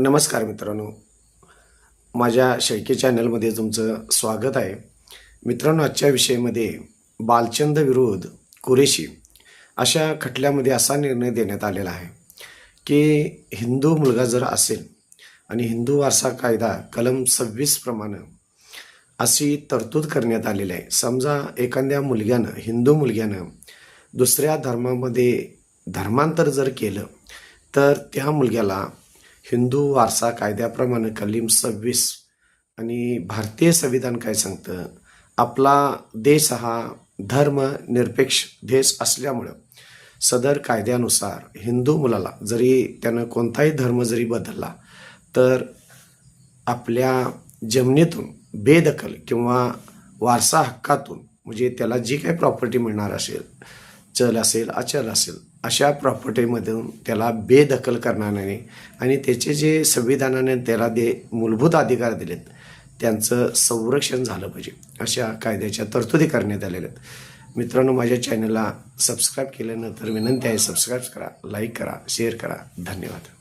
नमस्कार मित्रांनो. माझ्या शैकी चॅनलमध्ये तुमचं स्वागत आहे. मित्रांनो आजच्या विषयामध्ये बालचंद विरोध कुरेशी अशा खटल्यामध्ये असा निर्णय देण्यात आलेला आहे की हिंदू मुलगा जर असेल आणि हिंदू वारसा कायदा कलम सव्वीस प्रमाणे अशी तरतूद करण्यात आलेली आहे. समजा एखाद्या मुलग्यानं हिंदू मुलग्यानं दुसऱ्या धर्मामध्ये धर्मांतर जर केलं तर त्या मुलग्याला हिंदू वारसा कायद्याप्रमाणे कलम सव्वीस आणि भारतीय संविधान काय सांगतं? आपला देश हा धर्मनिरपेक्ष देश असल्यामुळं सदर कायद्यानुसार हिंदू मुलाला जरी त्यानं कोणताही धर्म जरी बदलला तर आपल्या जमिनीतून बेदखल किंवा वारसा हक्कातून म्हणजे त्याला जी काही प्रॉपर्टी मिळणार असेल चल असेल अचल असेल अशा प्रॉपर्टीमधून त्याला बेदखल करणार नाही आणि त्याचे जे संविधानाने त्याला दे मूलभूत अधिकार दिलेत त्यांचं संरक्षण झालं पाहिजे अशा कायद्याच्या तरतुदी करण्यात आलेल्या आहेत. मित्रांनो माझ्या चॅनलला सबस्क्राईब केल्यानंतर विनंती आहे सबस्क्राईब करा लाईक करा शेअर करा. धन्यवाद.